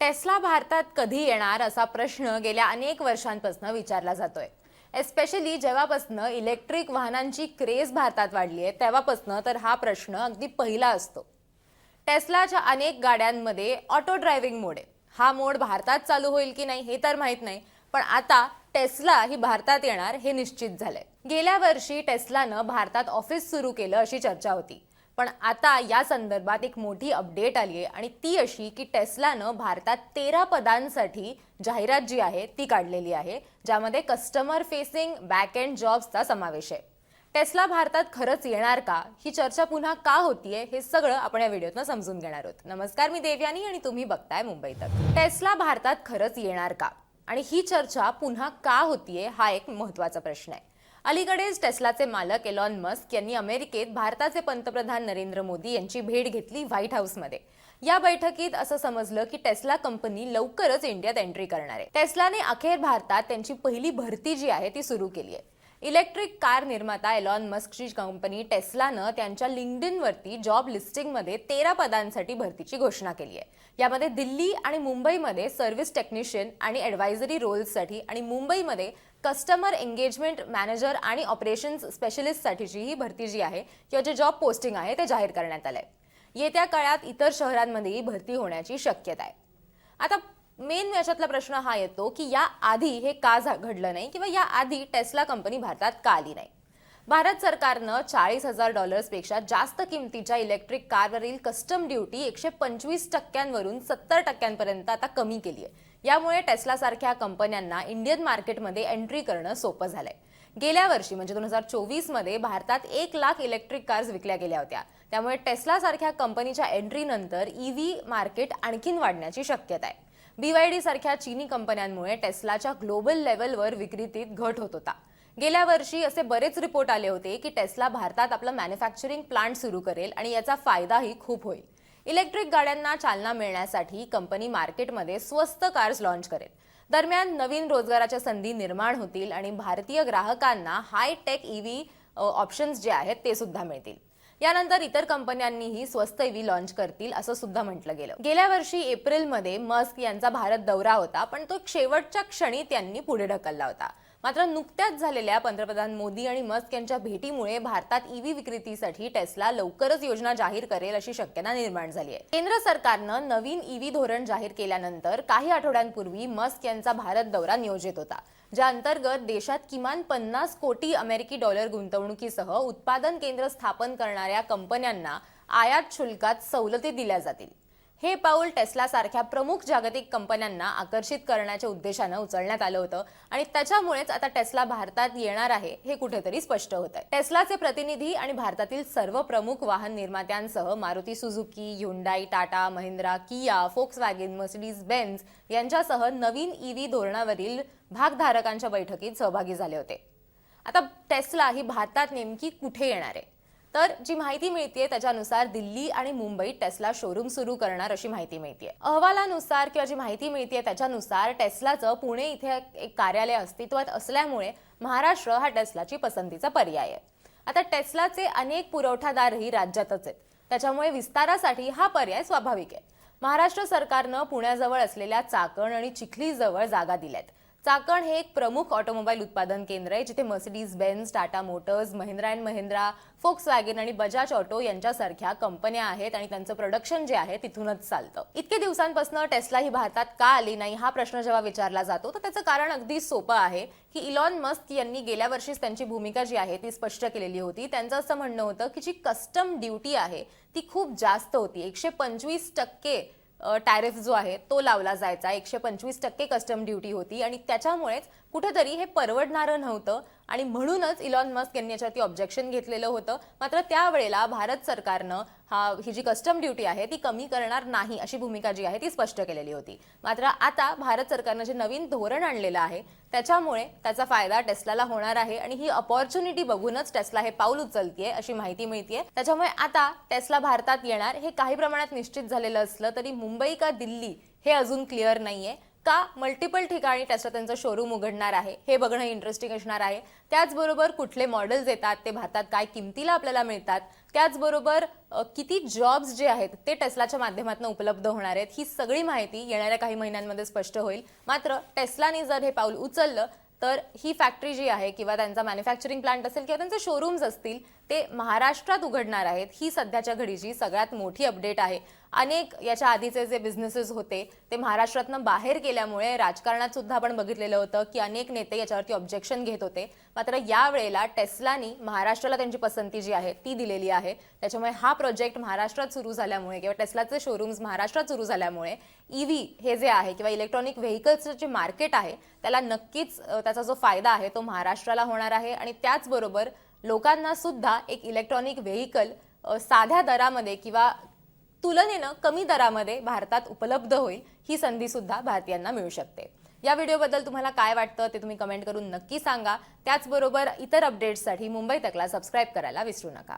Tesla भारतात कधी येणार असा प्रश्न गेल्या अनेक वर्षांपासून विचारला जातोय. एस्पेशली जेव्हापासनं इलेक्ट्रिक वाहनांची क्रेज भारतात वाढली आहे तेव्हापासनं तर हा प्रश्न अगदी पहिला असतो. टेस्लाच्या अनेक गाड्यांमध्ये ऑटो ड्रायव्हिंग मोड आहे. हा मोड भारतात चालू होईल की नाही हे तर माहीत नाही पण आता टेस्ला ही भारतात येणार हे निश्चित झालंय. गेल्या वर्षी टेस्लानं भारतात ऑफिस सुरू केलं अशी चर्चा होती. पण आता या संदर्भात एक मोठी अपडेट आली आहे आणि ती अशी की टेस्लानं भारतात तेरा पदांसाठी जाहिरात जी आहे ती काढलेली आहे ज्यामध्ये कस्टमर फेसिंग बॅक एंड जॉब्सचा समावेश आहे. टेस्ला भारतात खरंच येणार का? ही चर्चा पुन्हा का होतीये हे सगळं आपण या व्हिडिओतनं समजून घेणार आहोत. नमस्कार मी देवयानी आणि तुम्ही बघताय मुंबई तक. टेस्ला भारतात खरंच येणार का? आणि ही चर्चा पुन्हा का होतीये हा एक महत्त्वाचा प्रश्न आहे. अलीकडेच टेस्लाचे मालक एलॉन मस्क यांनी अमेरिकेत भारताचे पंतप्रधान नरेंद्र मोदी यांची भेट घेतली व्हाईट हाऊसमध्ये. या बैठकीत असं समजलं की टेस्ला कंपनी लवकरच इंडियात एंट्री करणार आहे. टेस्लाने अखेर भारतात त्यांची पहिली भरती जी आहे ती सुरू केली आहे. इलेक्ट्रिक कार निर्माता एलॉन मस्कची कंपनी टेस्लानं त्यांच्या लिंक्डइनवरती जॉब लिस्टिंगमध्ये तेरा पदांसाठी भरतीची घोषणा केली आहे. यामध्ये दिल्ली आणि मुंबईमध्ये सर्व्हिस टेक्निशियन आणि ॲडवायझरी रोल्ससाठी आणि मुंबईमध्ये कस्टमर एंगेजमेंट मॅनेजर आणि ऑपरेशन्स स्पेशलिस्टसाठीची ही भरती जी आहे किंवा जे जॉब पोस्टिंग आहे ते जाहीर करण्यात आलं आहे येत्या काळात इतर शहरांमध्येही भरती होण्याची शक्यता आहे. आता मेन याच्यातला प्रश्न हा येतो की या आधी हे का घडलं नाही किंवा या आधी टेस्ला कंपनी भारतात का आली नाही? भारत सरकारनं चाळीस हजार डॉलर्सपेक्षा जास्त किमतीच्या इलेक्ट्रिक कारवरील कस्टम ड्युटी एकशे पंचवीस टक्क्यांवरून सत्तर टक्क्यांपर्यंत आता कमी केली आहे यामुळे टेस्लासारख्या कंपन्यांना इंडियन मार्केटमध्ये एंट्री करणं सोपं झालंय. गेल्या वर्षी म्हणजे दोन हजार चोवीसमध्ये भारतात एक लाख इलेक्ट्रिक कार्स विकल्या गेल्या होत्या. त्यामुळे टेस्लासारख्या कंपनीच्या एंट्रीनंतर ई व्ही मार्केट आणखीन वाढण्याची शक्यता आहे. बीवायडी सारख्या चीनी कंपन्यांमुळे टेस्लाच्या ग्लोबल लेवलवर विक्रीतीत घट होत होता. गेल्या वर्षी असे बरेच रिपोर्ट आले होते की टेस्ला भारतात आपलं मॅन्युफॅक्चरिंग प्लांट सुरू करेल आणि याचा फायदाही खूप होईल. इलेक्ट्रिक गाड्यांना चालना मिळण्यासाठी कंपनी मार्केटमध्ये स्वस्त कार्स लॉन्च करेल. दरम्यान नवीन रोजगाराच्या संधी निर्माण होतील आणि भारतीय ग्राहकांना हाय टेक ईव्ही ऑप्शन्स जे आहेत ते सुद्धा मिळतील. यानंतर इतर कंपन्यांनीही स्वस्त ईव्ही लॉन्च करतील असं सुद्धा म्हटलं गेलं. गेल्या वर्षी एप्रिलमध्ये मस्क यांचा भारत दौरा होता पण तो शेवटच्या क्षणी त्यांनी पुढे ढकलला होता. मात्र नुकत्याच झालेल्या पंतप्रधान मोदी आणि मस्क यांच्या भेटीमुळे भारतात ईव्ही विक्रेतीसाठी टेस्ला लवकरच योजना जाहीर करेल अशी शक्यता निर्माण झाली आहे. केंद्र सरकारनं नवीन ईव्ही धोरण जाहीर केल्यानंतर काही आठवड्यांपूर्वी मस्क यांचा भारत दौरा नियोजित होता ज्या अंतर्गत देशात किमान पन्नास कोटी अमेरिकी डॉलर गुंतवणुकीसह उत्पादन केंद्र स्थापन करणाऱ्या कंपन्यांना आयात शुल्कात सवलती दिल्या जातील. हे पाऊल टेस्लासारख्या प्रमुख जागतिक कंपन्यांना आकर्षित करण्याच्या उद्देशानं उचलण्यात आलं होतं आणि त्याच्यामुळेच आता टेस्ला भारतात येणार आहे हे कुठेतरी स्पष्ट होत आहे. टेस्लाचे प्रतिनिधी आणि भारतातील सर्व प्रमुख वाहन निर्मात्यांसह Maruti Suzuki Hyundai Tata Mahindra Kia Volkswagen Mercedes Benz यांच्यासह नवीन ईव्ही धोरणावरील भागधारकांच्या बैठकीत सहभागी झाले होते. आता टेस्ला ही भारतात नेमकी कुठे येणार आहे? तर जी माहिती मिळते त्याच्यानुसार दिल्ली आणि मुंबईत टेस्ला शोरूम सुरू करणार अशी माहिती मिळते अहवालानुसार किंवा जी माहिती मिळते त्याच्यानुसार टेस्लाचं पुणे इथे एक कार्यालय अस्तित्वात असल्यामुळे महाराष्ट्र हा टेस्लाची पसंतीचा पर्याय आहे. आता टेस्लाचे अनेक पुरवठादारही राज्यातच आहेत. त्याच्यामुळे विस्तारासाठी हा पर्याय स्वाभाविक आहे. महाराष्ट्र सरकारनं पुण्याजवळ असलेल्या चाकण आणि चिखलीजवळ जागा दिल्यात. चाकण हे एक प्रमुख ऑटोमोबाईल उत्पादन केंद्र आहे जिथे Mercedes Benz Tata motors Mahindra and Mahindra Volkswagen आणि बजाज ऑटो यांच्यासारख्या कंपन्या आहेत आणि त्यांचं प्रोडक्शन जे आहे तिथूनच चालतं. इतके दिवसांपासून टेस्ला ही भारतात का आली नाही हा प्रश्न जेव्हा विचारला जातो तर त्याचं कारण अगदी सोपं आहे की इलॉन मस्क यांनी गेल्या वर्षीच त्यांची भूमिका जी आहे ती स्पष्ट केलेली होती. त्यांचं असं म्हणणं होतं की जी कस्टम ड्युटी आहे ती खूप जास्त होती. एकशे पंचवीस टक्के टॅरिफ जो आहे तो लावला जायचा. एकशे पंचवीस टक्के कस्टम ड्युटी होती आणि त्याच्यामुळेच कुठेतरी हे परवडणारं नव्हतं. आणि म्हणूनच इलॉन मस्क यांनी याच्यावरती ऑब्जेक्शन घेतलेलं होतं. मात्र त्यावेळेला भारत सरकारनं हा ही जी कस्टम ड्युटी आहे ती कमी करणार नाही अशी भूमिका जी आहे ती स्पष्ट केलेली होती. मात्र आता भारत सरकारनं जे नवीन धोरण आणलेलं आहे त्याच्यामुळे त्याचा फायदा टेस्लाला होणार आहे आणि ही अपॉर्च्युनिटी बघूनच टेस्ला हे पाऊल उचलतीये अशी माहिती मिळतीये. त्याच्यामुळे आता टेस्ला भारतात येणार. हे काही प्रमाणात निश्चित झालेलं असलं तरी मुंबई का दिल्ली हे अजून क्लिअर नाहीये. का मल्टिपल ठिकाणी टेस्ला त्यांचं शोरूम उघडणार आहे हे बघणं इंटरेस्टिंग असणार आहे. त्याचबरोबर कुठले मॉडेल्स येतात ते भारतात काय किमतीला आपल्याला मिळतात त्याचबरोबर किती जॉब्स जे आहेत ते टेस्लाच्या माध्यमातून उपलब्ध होणार आहेत ही सगळी माहिती येणाऱ्या काही महिन्यांमध्ये स्पष्ट होईल. मात्र टेस्लाने जर हे पाऊल उचललं तर ही फॅक्टरी जी आहे किंवा त्यांचा मॅन्युफॅक्चरिंग प्लांट असेल किंवा त्यांचे शोरूम्स असतील ते महाराष्ट्रात उघडणार आहेत ही सध्याच्या घडीची सगळ्यात मोठी अपडेट आहे. अनेक याच्या आधीचे जे बिझनेसेस होते ते महाराष्ट्रातनं बाहेर गेल्यामुळे राजकारणात सुद्धा आपण बघितलेलं होतं की अनेक नेते याच्यावरती ऑब्जेक्शन घेत होते. मात्र यावेळेला टेस्लानी महाराष्ट्राला त्यांची पसंती जी आहे ती दिलेली आहे. त्याच्यामुळे हा प्रोजेक्ट महाराष्ट्रात सुरू झाल्यामुळे किंवा टेस्लाचे शोरूम्स महाराष्ट्रात सुरू झाल्यामुळे ईव्ही हे जे आहे किंवा इलेक्ट्रॉनिक व्हेकल्सचं जे मार्केट आहे त्याला नक्कीच त्याचा जो फायदा आहे तो महाराष्ट्राला होणार आहे आणि त्याचबरोबर लोकांना सुद्धा एक इलेक्ट्रॉनिक व्हेकल साध्या दरामध्ये किंवा तुलनेनं कमी दरामध्ये भारतात उपलब्ध होईल ही संधी सुद्धा भारतीयांना मिळू शकते. या व्हिडिओबद्दल तुम्हाला काय वाटतं ते तुम्ही कमेंट करून नक्की सांगा. त्याचबरोबर इतर अपडेट्ससाठी मुंबई तकला सबस्क्राईब करायला विसरू नका.